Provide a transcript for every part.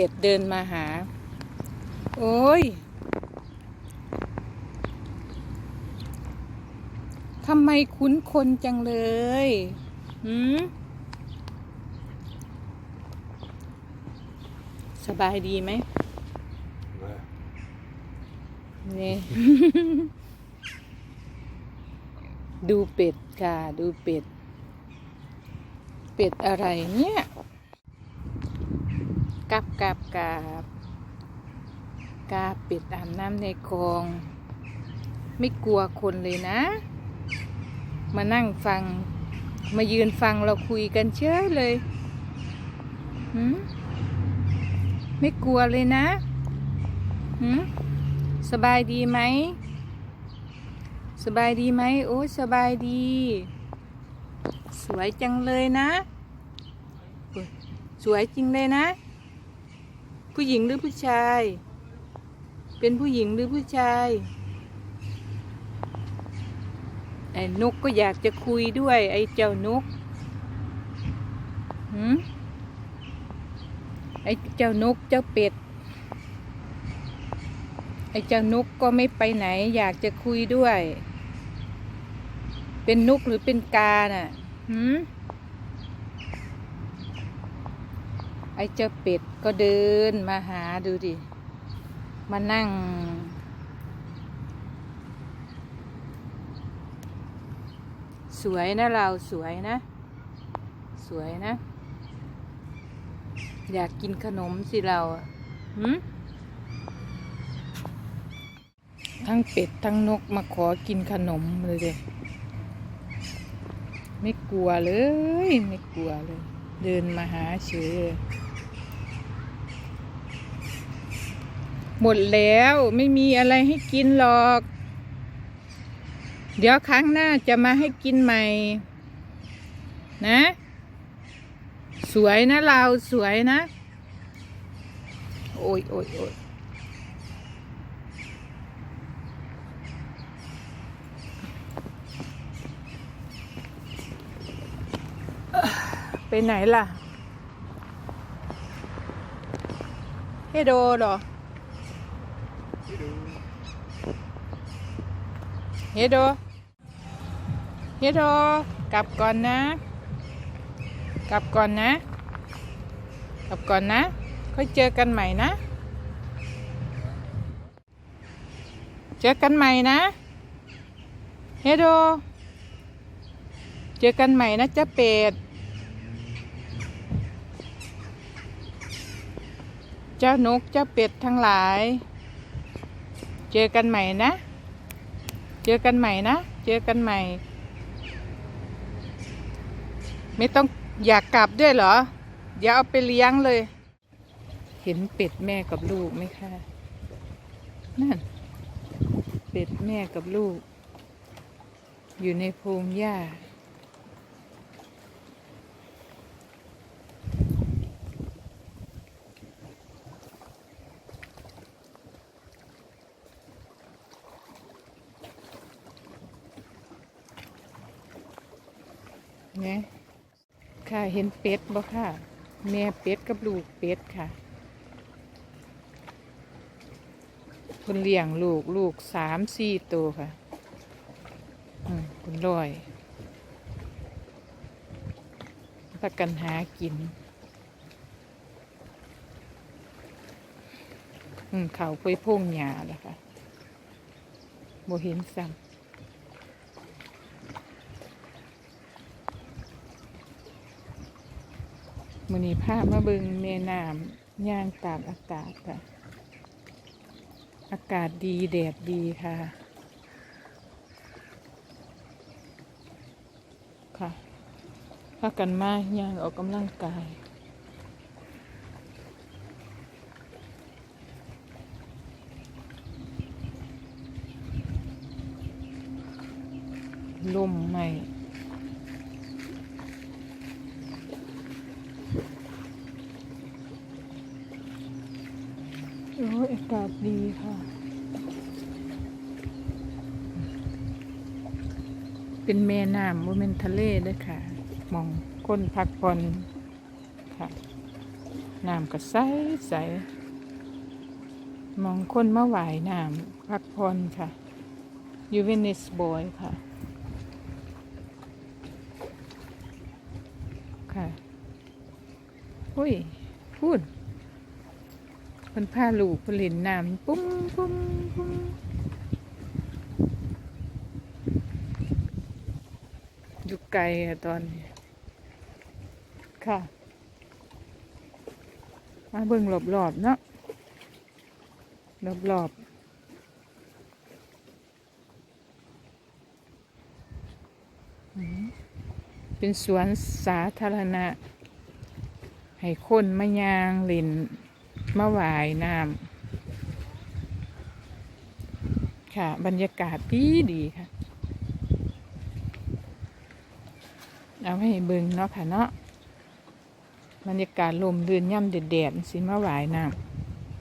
เป็ดเดินมาหา โอ้ยทำไมคุ้นคนจังเลยหืมสบายดีไหม Nej. นี่ ดูเป็ดค่ะ ดูเป็ด เป็ดอะไรเนี่ย กับกับกับกาเป็ดอาบน้ำในคลอง ไม่กลัวคนเลยนะ มานั่งฟัง มายืนฟังเราคุยกันเชื่อเลยหืมไม่กลัวเลยนะหืมสบายดีไหม สบายดีไหม โอ้สบายดี สวยจังเลยนะ สวยจริงเลยนะ ผู้หญิงหรือผู้ชาย เป็นผู้หญิงหรือผู้ชายไอ้นกก็อยากจะคุยด้วย ไอ้เจ้านกหืมไอ้เจ้านกเจ้าเป็ด ไอ้เจ้านกก็ไม่ไปไหน อยากจะคุยด้วย เป็นนกหรือเป็นกาน่ะหืม ไอ้เจ้าเป็ดก็เดินมาหาดูดิ มานั่ง สวยนะเราสวยนะ สวยนะ อยากกินขนมสิเราอะหืมทั้งเป็ด ทั้งนกมาขอกินขนมเลยเด็ไม่กลัวเลย ไม่กลัวเลย เดินมาหาเฉยเลย หมดแล้วไม่มีอะไรให้กินหรอก เดี๋ยวครั้งหน้าจะมาให้กินใหม่ นะ สวยนะเราสวยนะ โอ้ยโอ้ยโอ้ยไปไหนล่ะ เฮโดเหรอ เฮโดเฮโดกลับก่อนนะ กลับก่อนนะ กลับก่อนนะ ค่อยเจอกันใหม่นะ เจอกันใหม่นะ เฮโด เจอกันใหม่นะจ๊ะเป็ด เจ้านกเจ้าเป็ดทั้งหลาย เจอกันใหม่นะ เจอกันใหม่นะ เจอกันใหม่ ไม่ต้องอยากกลับด้วยเหรอ เดี๋ยวเอาไปเลี้ยงเลย เห็นเป็ดแม่กับลูกไหมคะนั่น เป็ดแม่กับลูก อยู่ในพงหญ้า นี่ยค่ะเห็นเป็ดบ่ค่ะ แม่เป็ดกับลูกเป็ดค่ะคนเลี้ยงลูกลูกสามสี่ตัวค่ะอืมคุณลอยพักกันหากิน อืมเขาไปพุ่งหญ้าแล้วค่ะบ่เห็นซ้ำ มือนี้พามาบิงแม่น้ำย่างตากอากาศค่ะ อากาศดีแดดดีค่ะ ค่ะพากันมาย่างออกกำลังกายลมใหม่ โอ้ยอากาศดีค่ะ เป็นแม่น้ำว่าเป็นทะเลเด้วยค่ะ มองก้นพักผ่อนค่ะ น้ำก็ใสใส มองคนมาหวายน้ำพักผ่อนค่ะยูเวนิสบอยค่ะ ค่ะ อุ้ยพูด เพิ่นพาลูกเพิ่นเล่นน้ำปุ้งปุ้งปุ้งอยู่ไกลอะตอนนี้ ค่ะ มาเบิ่งรอบๆเนาะรอบๆอืมเป็นสวนสาธารณะ ให้คนมายางเล่น มาหวายน้ำค่ะ บรรยากาศดีดีค่ะ เอาให้เบิ่งเนาะค่ะเนาะบรรยากาศลมเรือนย่ำแดดๆสิมาหวายน้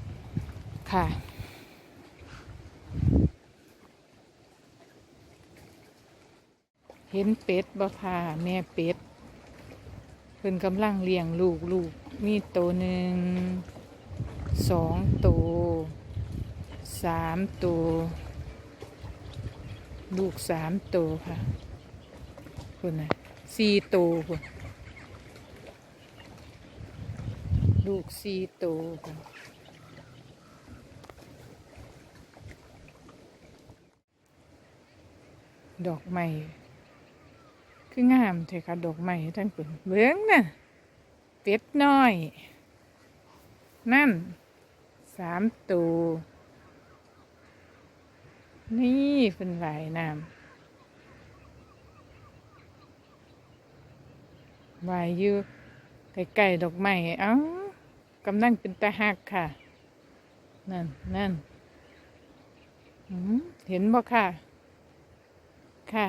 ำค่ะเห็นเป็ดบ่พาแม่เป็ดเพิ่นกำลังเลี้ยงลูกลูกมีตัวหนึ่ง สองตัวสามตัวลูกสามตัวค่ะคุณนะสี่ตัวคุณลูกสี่ตัวค่ะดอกไม้คืองามเถอะค่ะดอกไม้ทั้งเป็นเบื้องน่ะเป็ดน้อย นั่น สามตัว นี่เป็นหลน้ำวายอยู่ใกล้ๆดอกไม้เอ้ากำลังเป็นตาหักค่ะ นั่นนั่นเห็นบ่ค่ะ ค่ะ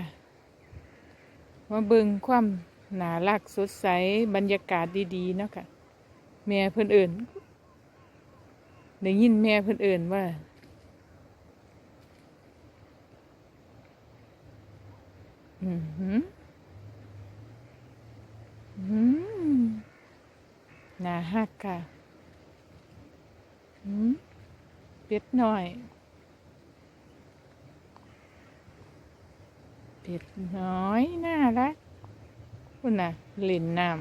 มาเบิงความหนารักสดใสบรรยากาศดีๆเนาะค่ะ แม่เพิ่อนเอิ่น ได้ยินแม่เพิ่อนเอิ่นว่า อือหืออืมนาฮักค่ะอืมเป็ดหน้อย เป็ดน้อยน่ารักคุณน่ะเล่นน้ำ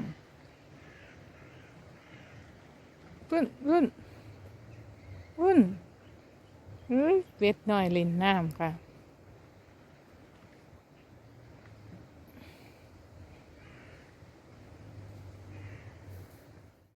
พุ่นพุ่น พุ่นเฮ้ยเป็ดน้อยเล่นน้ำค่ะ